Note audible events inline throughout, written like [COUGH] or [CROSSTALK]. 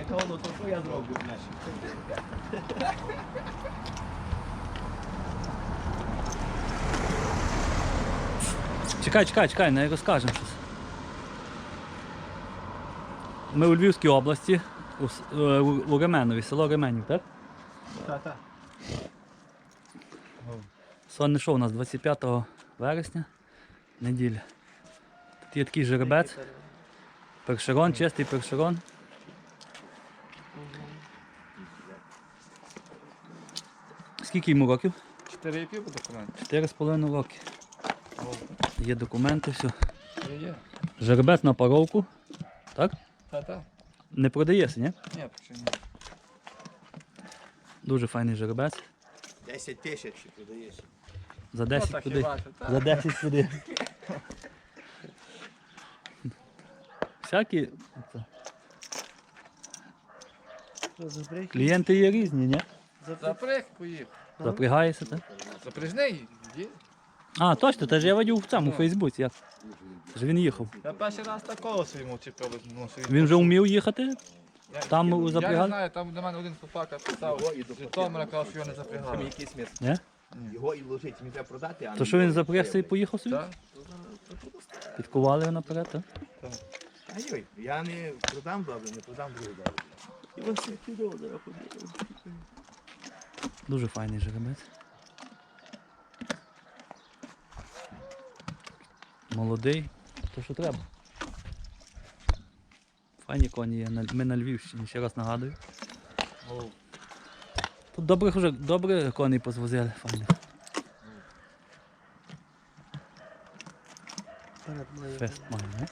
яка воно, то що я зроблю, знаєш? Чекай, чекай, чекай, не розкажемо щось. Ми у Львівській області, у, с- е, у, у Ременові, село Ременів, так? Та-та. Сонне шоу у нас 25 вересня, неділя. Тут є такий жеребець. Першерон, чистий першерон. Скільки йому років? 4,5 по документу. 4,5 роки. Є документи, все. Є, є. Жеребець на паровку. Так? Та-та. Не продається, ні? Ні, поки ні. Дуже файний жеребець. 10 тисяч продаєш. За Ну, 10 так туди. За 10 туди. Всякі клієнти є різні, ні? Запряг поїхав. Запрягаєшся, так? Запряжний є. А, точно, теж я водів в цьому у Ну. Фейсбуці. Як? Ж він їхав. Я перший раз такого своєму чіпив. Ну, Він вже вмів їхати? Я- там у Я запрягали? не знаю, там до мене один хлопака писав. Його і З. Житомира казав, що його не Там запрягали. якийсь смисл. Ні? Його і вложити, він треба продати, а То що він запрягся і поїхав собі? Так? Підкували його наперед, так? Ай-ой, я не продам добре, не продам другу добре. І ось це чудово, зараз подивимось. Дуже файний жеребець. Молодий, то що треба. Файні коні є. Ми на Львівщині, ще раз нагадую. Тут добрих вже добре коней позвозили, файних. Фест має, не?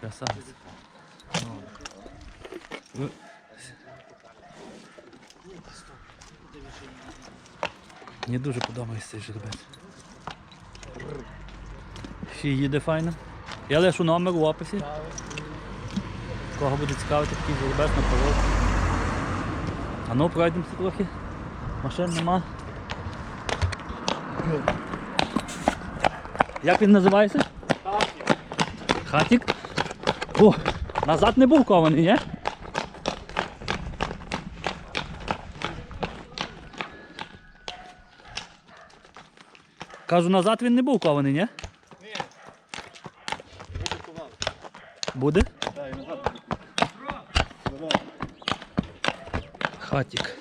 Красавець. Ви- Мені дуже подобається цей жеребець. Ще їде файно. Я лишу номер в описі. Кого буде цікавити такий жеребець на порог. А ну пройдемося трохи. Машин нема. Як він називається? Хатік. О, назад не був кований, ні? Кажу, назад він не був кований, ні? Ні. Буде? Хатік.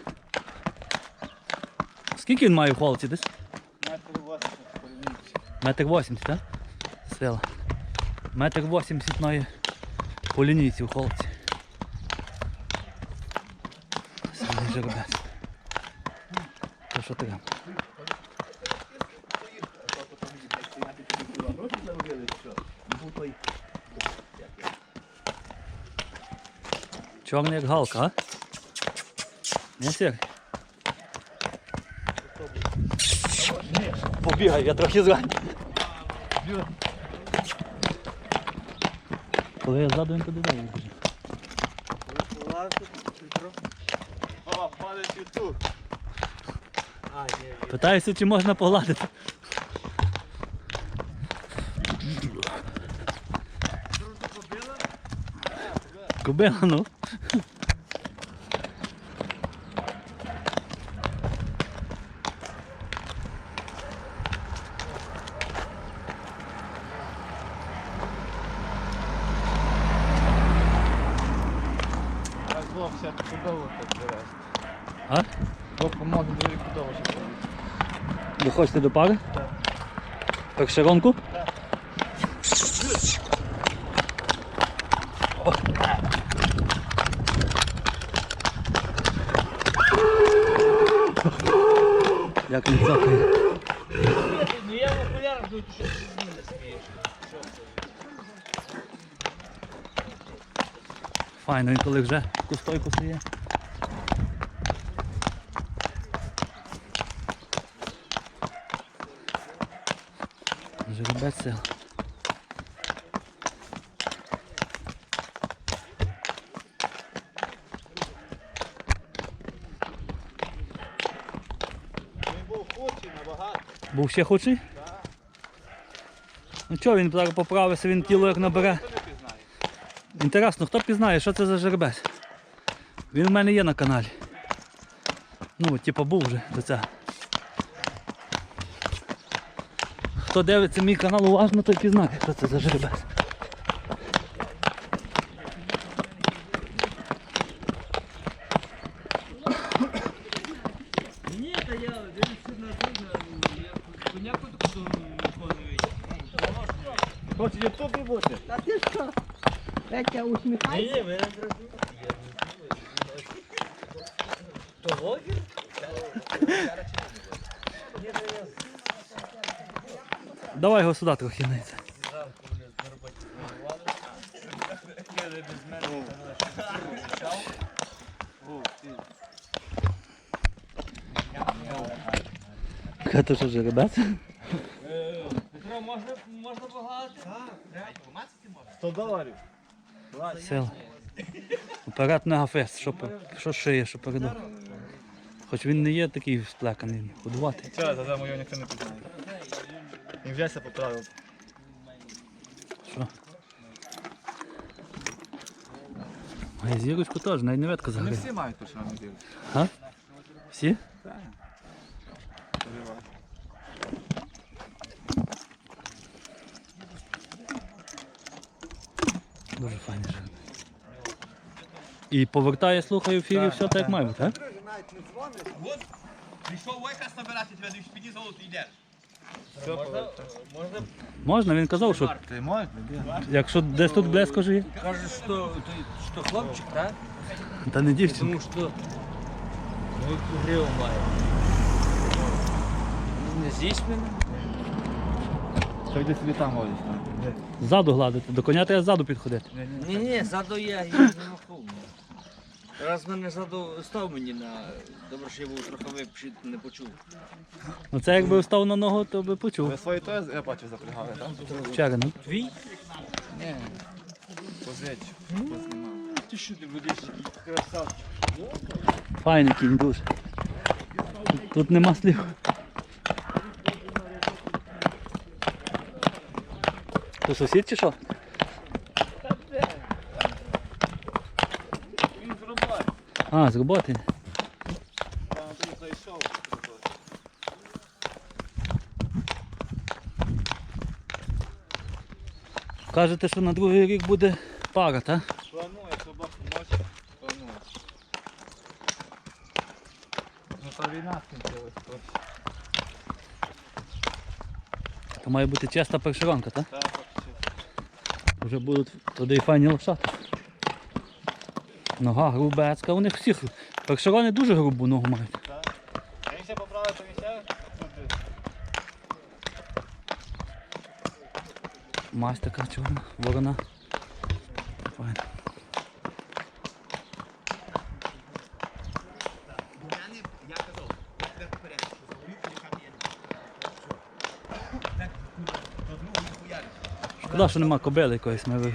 Скільки він має в холці десь? Метр вісімдесят, так? Сила. Метр вісімдесят має по лінійці в холці. Сильний жеребець. То що треба? Чорний як галка, а? Не сір. Побігай, я трохи зрань. Коли я ззаду він туди далі біжить. О, палець ютуб. Питаюся, чи можна погладити. Кобила, ну. Так, Бог все чудово так береш. А? Дуже чудово, що Ви хочете до пари? Так. Так Першеронку? Як він цокає. Ну я в окулярах тут щось не смієш. Файно, він коли вже кустойку стає. Жеребець. Він був ще худший? Ну чого він зараз поправився, він тіло як набере. Інтересно, хто пізнає, що це за жеребець? Він в мене є на каналі. Ну, типу був вже до цього. Хто дивиться мій канал уважно, той пізнає, що це за жеребець. Хочеш ютубі бути? Та ти що? Петя, усміхайся. Ні, ви не зрозуміли. Того? Давай його сюди трохи на це. Що жеребець? Петро, можна, можна багато? 100 доларів. Сила. Вперед мегафест, що, що шиє, що передав. Хоч він не є такий сплеканий, годувати. Чого, за мою ніхто не Він взявся поправив. Що? А зірочку теж, навіть не ветка Не заграє. всі мають пошану ділити. А? Всі? Дуже файний жеребець. І повертає, слухає в ефірі, все так як має бути, так? Прийшов Войка набирати тебе, ти піди золото йдеш. Можна, він казав, що Ти можеш? якщо десь тут блеско жиє, Каже, що, що хлопчик, так? та не дівчинка. Тому що гриву має. Не з'їсть мене? Йди собі там водиш. Ззаду гладити, до коня треба ззаду підходити. Ні, ні, заду я, я не махав. Раз мене заду став мені на. Добре, що я був трохи не почув. Ну це якби встав на ногу, то би почув. Ви свої теж, я бачу, запрягали, так? Вчора, ну. Твій? Ні. Познімав. Ти що ти будеш красавчик? Файний кінь дуже. Тут, тут нема слів. То сусід чи що? Він зрубає. А, з роботи. Кажете, що на другий рік буде пара, так? Планує, собаку ночі. Планує. Ну та війна скінчилась. то То має бути чиста першеронка, так? Так, Вже будуть туди і файні лошати. Нога грубецька, у них всіх. Першерони дуже грубу ногу мають. Він ще тут. Мась така чорна, ворона. Хуяриш. Шкода, що нема кобили якоїсь, ми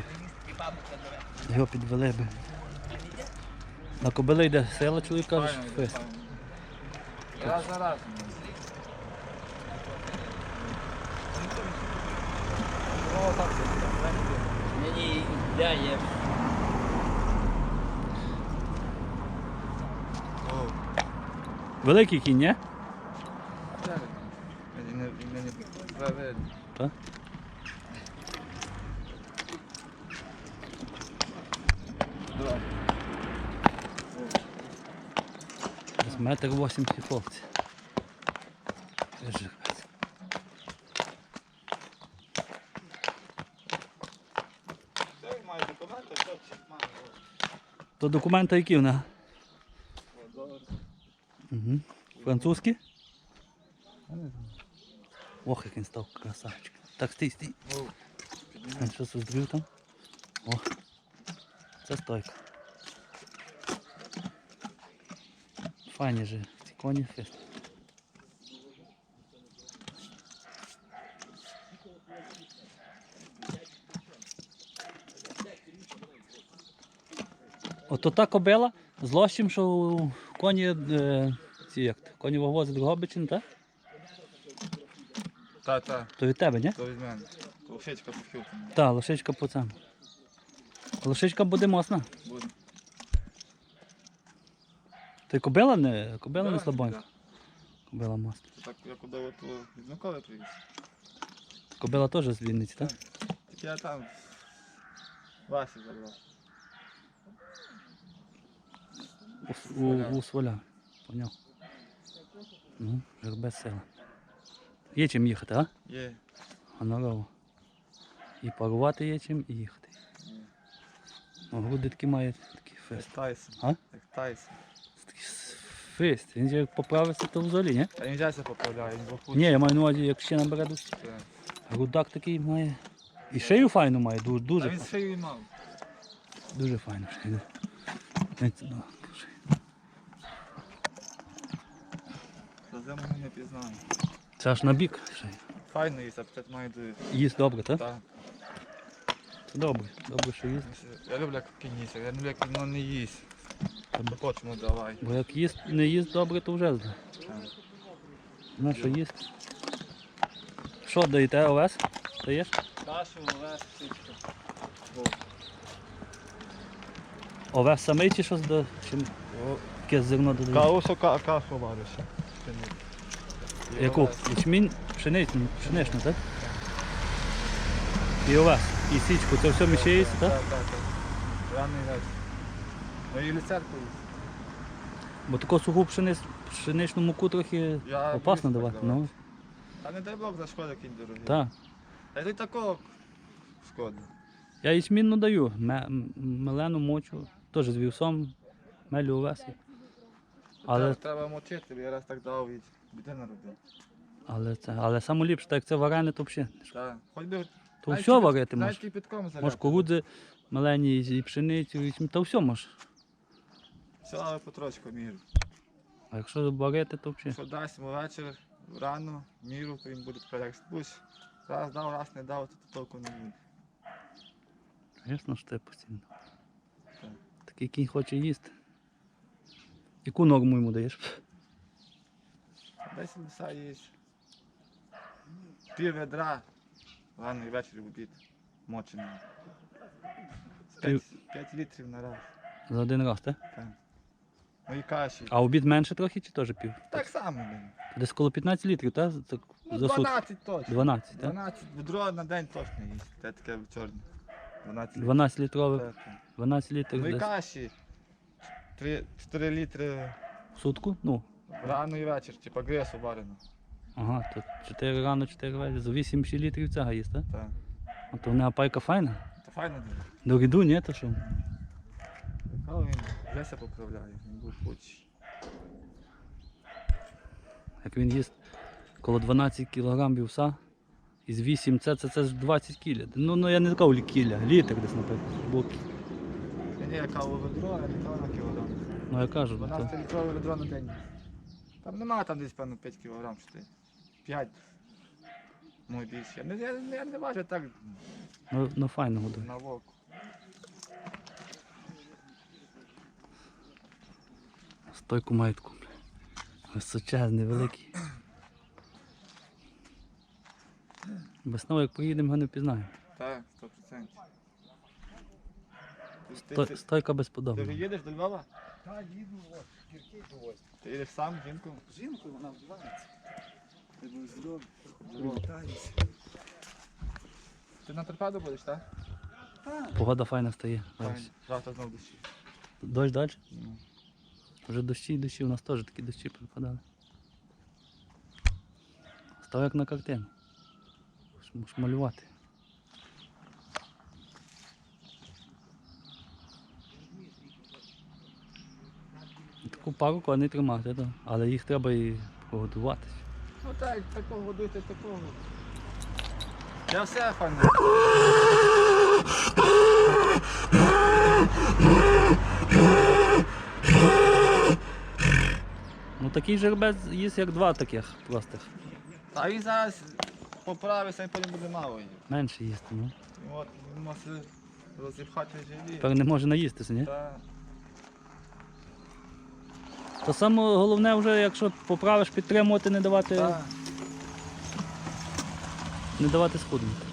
його підвели би. На кобили йде сила, чоловік каже, що фест. Раз за раз. Мені я є. Великий кінь, ні? Правильно. Так. Давай. Десь метр вісімдесят хлопці. Це жеребець. Все, він має документи, все, чек має. То документи які в нього? Угу. Французькі? Ох, як він став красавчик. Так, стій, стій. Він щось зустрів там. О, це стойка. Файні же, ці коні фест. Ото та кобила з лощем, що коні, е, ці як то, коні вивозять Дрогобичин, так? Та, та, То від тебе, ні? то від мене. То шечка по хілку. Так, лошичка по цьому. Лошичка буде мосна. Буде. Ти кобила не, кобила не слабонька. Кобила мосна. Так я куди от від Миколи привіз. Кобила теж з Вінниці, так? Тільки я там Васі забрав. У, у, у своля. Поняв. Ну, жеребець сила. Є чим їхати, а? Є. Гонорово. І парувати є чим, і їхати. О, груди такі мають, Як фест. Тайсон. А? Як Тайсон. Такий. Він же як поправиться, то взагалі, ні? Та він взявся поправляє, він двох Ні, я маю на увазі, як ще набере досить. Грудак такий має. І шию файну має, дуже, дуже, він фа- шию і мав. дуже файну шию. За зиму не пізнаю. Це аж на бік шию. Файно їсть, апетит має до... Їсть добре, так? Так. Це добре. Добре, що їсть. Я люблю, як кінь я люблю, як воно не їсть. Хочемо давай. Бо як їсть, не їсть добре, то вже зна. Ну, що їсть. Що даєте овес? Даєш? Кашу, овес, птичка. Овес самий чи щось до чим яке зерно додаєш? Кашу, кашу вариш. Яку? Ячмінь, пшеничну, пшеничну, так? І овес, і січку, це все мішається, так? Так, так, так. Ранний вечір. Ну і люцерку їсть. Бо таку суху пшениц, пшеничну муку трохи Я опасно їсть давати. так Ну, Та не дай Бог за шкода кінь дорогий. так. Та й тут такого шкода. Я ячмінну даю, ме- м- мелену мочу, теж з вівсом, мелю овес. Але, Треба, треба мочити, бо я раз так дав і біди народив. але, це, але саме ліпше, так як це варене, то взагалі. Так. Хоч би То навіть все кипят- варити навіть можеш. кипятком заляти. Можеш кукурудзи мелені і пшеницю, і ячмінь, та все можеш. Все, але міру. А якщо варити, то взагалі. Що дасть вечір, рано, міру, то він буде тепер як спусть. Раз дав, раз не дав, то толку не буде. Звісно, що ти постійно. Так. Такий кінь хоче їсти. Яку норму йому даєш? Десь лиса їсть. Пів ведра. Ранний вечір в обід. Мочений. Пів- 5 літрів на раз. За один раз, так? Так. Ну і каші. А обід менше трохи чи теж пів? Так само, блін. Десь коло 15 літрів, так? Так, Ну, за сутки. 12 точно. 12, так? 12 ведро на день точно їсть. Це таке чорне. 12 літрів. 12 літрове, Так, так. 12 літрів Ну і десь каші. 3, 4 літри в сутку? Ну, рано і вечір, типа гресу варено. ага, то 4 рано, 4 вечір. За 8 ще літрів цього їсть, так? Так. А то вона пайка файна. Та файно дуже. До ріду, ні, то що? Але він Леся поправляє, він був хоч. Як він їсть коло 12 кг вівса, із 8 це, це, це ж 20 кіля. Ну, ну я не кажу кіля, літр десь, наприклад. Бо, Ні, ні, каву ведро, а не на кілограм. ну я кажу, ну, 12 літрове ведро на день. Там нема там десь, певно, 5 кілограм, чи ти. 5. Ну більше. Я не, я, я не важу так ну, ну файно годує. на вок. Стойку мають таку. Височезний, великий. Весною, як поїдемо, його не впізнаємо. Так, 100%. Ти, ти, Сто- ти, Стойка ти вже безподобна. їдеш до Львова? Та їду, от, кірки довозь. Ти їдеш сам, жінку? Жінку вона вдівається. Ти був здоровий. Ти на торпеду будеш, так? Погода файна стає. Зараз. Завтра знову дощі. Дощ далі? Ну. Вже дощі і дощі, у нас теж такі дощі припадали. Став як на картину. Можеш малювати. Таку пару коней тримати, то. але їх треба і погодувати. Ну так, такого годуйте, такого. Я все файно. Ну такий жеребець їсть як два таких простих. А він зараз поправився і потім буде мало її. Менше їсти, ну. І От, він може розіпхати. Тепер не може наїстися, ні? Та, То саме головне вже, якщо поправиш, підтримувати, не давати, та. не давати схуднути.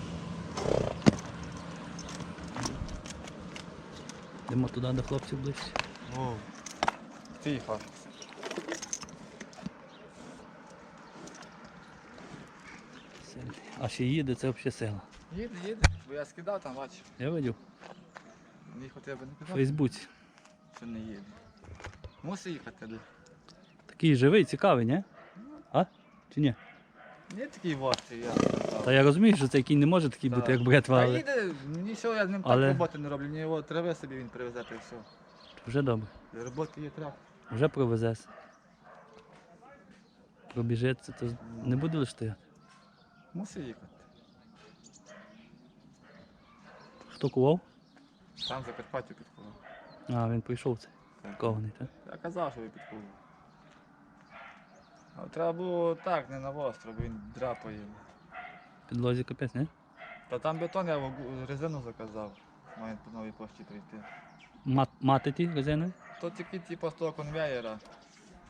Йдемо туди до хлопців ближче. О, тихо. А ще їде, це взагалі сила. Їде, їде. Бо я скидав там, бачив. Я видів Їхати я би не в казав, Фейсбуці. що не їде. Мусить їхати, де. Такий живий, цікавий, ні? А? Чи ні? Не такий вовчий, я сказав. Та я розумію, що цей кінь не може такий Так. бути, як бретва, Та але їде, мені що, я з ним Але- так роботи не роблю, мені його трави собі він привезе, та й все. вже добре. Для роботи є трак. Вже провезеся. Пробіжеться, то не буде лише стояти. Мусить їхати. Хто кував? Там Закарпаття підкував. А, він прийшов цей. Так. Кований, так? Я казав, що ви підкував. А треба було так, не на востро, бо він драпає. Підлозі капець, ні? Та там бетон я резину заказав. Має по новій пошті прийти. Мат, мати ті резинові? То тільки типу з того конвеєра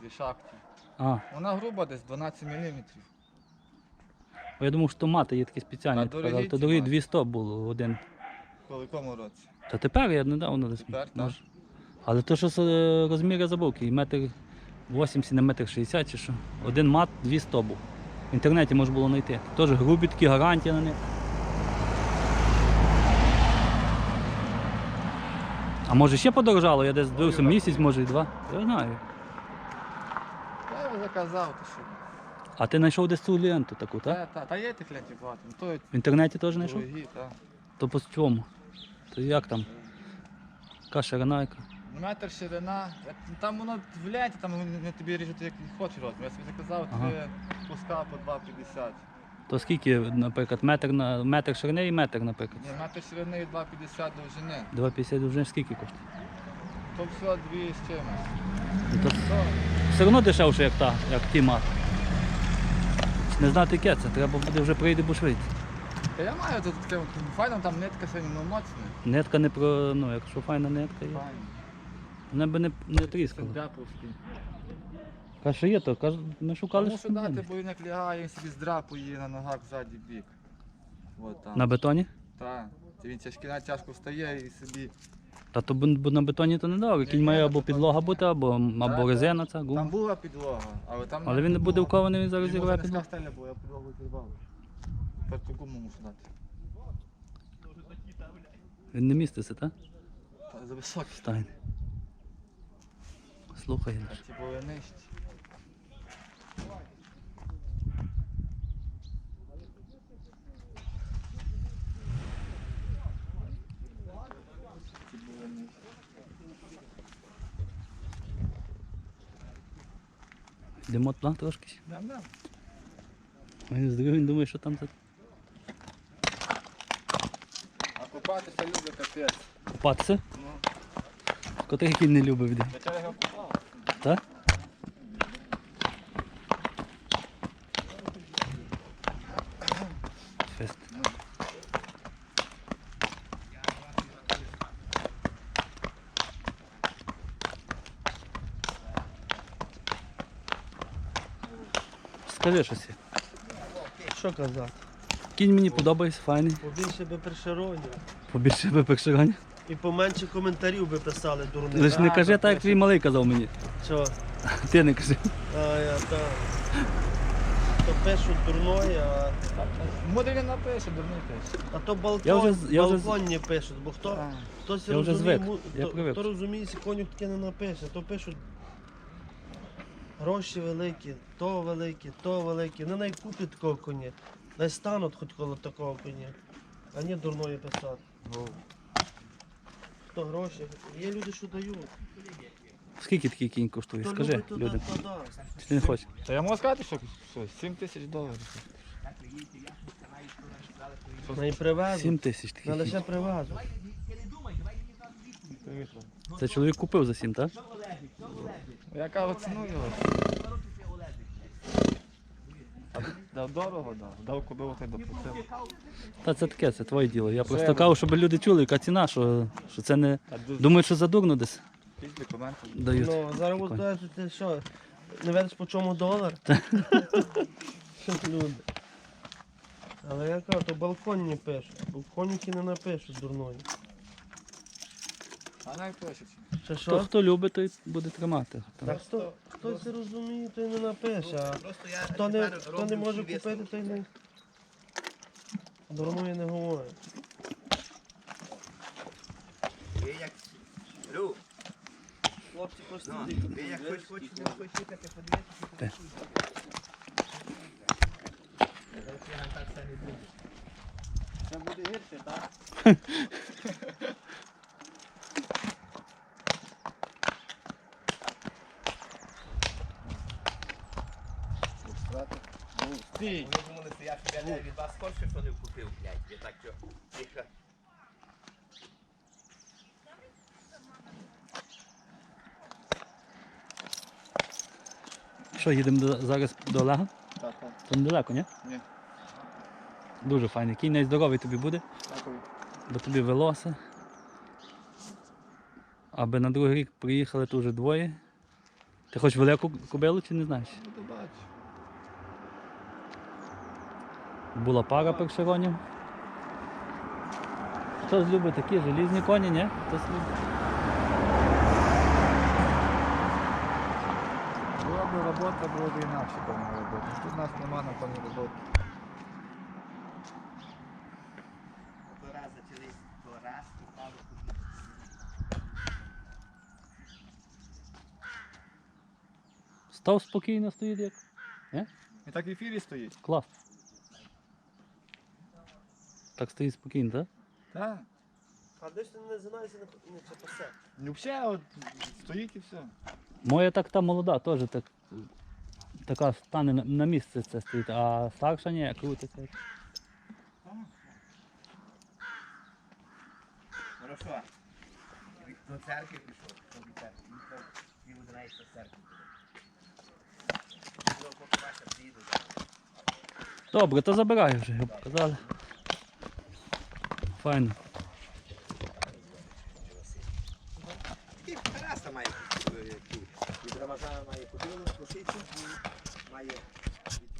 зі шахти. А, Вона груба десь 12 мм. Бо я думав, що мати є такі спеціальні. А тепер, дорогі але ці то дорогі мати. 200 було один. В якому році? Та тепер я недавно десь. Тепер, так. може. Але то, що е, розміри забув, який метр 80 на метр 60 чи що. Один мат 200 був. В інтернеті можна було знайти. Теж грубі такі, гарантія на них. А може ще подорожало, я десь дивився місяць, може і два. Я знаю. Я заказав, то що. А ти знайшов десь цю ленту таку, так? Та, та, та є тих лентів багато. Ну, то В інтернеті теж знайшов? дорогі, та. То по чому? То як там? Яка ширина яка? Метр ширина. Там воно в ленті, там вони не тобі ріжуть, як хочеш розмір. Я собі заказав Ага. три куска по 2,50. То скільки, наприклад, метр на метр ширини і метр, наприклад. Ні, метр ширини і 2,50 довжини. 2,50 довжини скільки коштує? То все дві з чимось. Ну, то все одно дешевше, як та, як ті мат. Не знати яке це, треба буде вже прийде бушвити. та я маю тут таке файно, там нитка сьогодні ну, моцна. Нитка не про. ну, якщо файна нитка є. Файно. Вона би не, не Це тріскала. дяповський. Каже, що є, то каже, ми шукали. Що дати, бо він як лягає, він собі здрапує на ногах ззаді бік. От там. На бетоні? Так. Він тяжкий, тяжко встає і собі. Та то на бетоні то не дав. Кінь має або підлога бути, або, або резина ця Там гума. була підлога, але там Але він не буде вкований, він зараз Йому зірве низька підлогу. стеля була, я підлогу зірвав. Тепер ту гуму мушу дати. Він не міститься, так? Та за високий. Стайн. Слухай. Були нижчі. Йдемо туди трошки. ще. Да, да. Він здивив, він думає, що там це. А купатися любить капець. купатися. Ну, Котрий який не любив йде. я вчора його купав. Так? Скажи щось. Що казати? Кінь мені подобається, файний. Побільше би пришаронів. Побільше би першигань. І поменше коментарів би писали дурних. Лиш не кажи так, як твій малий казав мені. Що? [LAUGHS] Ти не кажи. А, я так. То пишуть дурної, а, Мудрий він напише, дурний пише. а то балкон, Я вже з- я вже з- балконні пишуть, бо хто, А. хтось Я вже розуміє, звик, му- я то- привик. хто розуміє, конюк таке не напише, то пишуть гроші великі, то великі, то великі. Не найкупять такого коня. Не стануть хоч коло такого коня. А не дурної писати. Хто гроші? Є люди, що дають. Скільки такий кінь коштує? Хто Скажи любить, то людям. да- то. Чи ти не хочеш? Та я можу сказати, що, що 7 тисяч доларів. На і привезуть. 7 тисяч На такий лише привезуть. Це чоловік купив за 7, так? Я кажу, ціну його. Дав дорого, дав. Дав кобилу, хай доплатив. Та це таке, це твоє діло. Я просто кажу, щоб люди чули, яка ціна, що, що це не. Думають, що задурно десь якісь документи. дають. Ну, зараз от Прикольно. ти що, не видиш по чому долар? Що люди? Але я кажу, то балконні пишуть, балконники не напишуть дурної. А Що Хто, хто любить, той буде тримати. Так хто, хто це розуміє, той не напише, а Просто я хто не, тепер хто роблю не може купити, висновки. той не. Дурної не говорить. Ви як... Ру, Хлопці просто ну, ви як хоч хочете, це не буде. Це буде гірше, так? [LAUGHS] Стій! Ви думали, що я себе не від вас скорше, що не вкупив, блядь. Ви так що, тихо. Що, їдемо до, зараз до Олега? Так, так. То недалеко, ні? Ні. Дуже файний. Кінь найздоровий тобі буде, Дякую. бо тобі велося. Аби на другий рік приїхали то вже двоє. Ти хочеш велику кобилу чи не знаєш? Ну, то бачу. Була пара першеронів. Хтось любить такі желізні коні, ні? Хтось любить. Була б робота, було б інакше певна робота. Тут у нас нема напевно роботи. То раз почали, то раз, і пару Став спокійно стоїть як. І так в ефірі стоїть. Клас. Так стоїть спокійно, так? Так. А десь ти не знаєшся, не, не це. Ну все, от стоїть і все. Моя так та молода, теж так. Така стане на, на місце це стоїть, а старша ні, крутиться. Хорошо. До церкви пішов, до церкви. Ну, то знаєш, що церкви. Поки ваша приїде. Добре, то забирай вже, його показали. Файно. І Тараса має ту. І Рамазана має купили, лошицю, має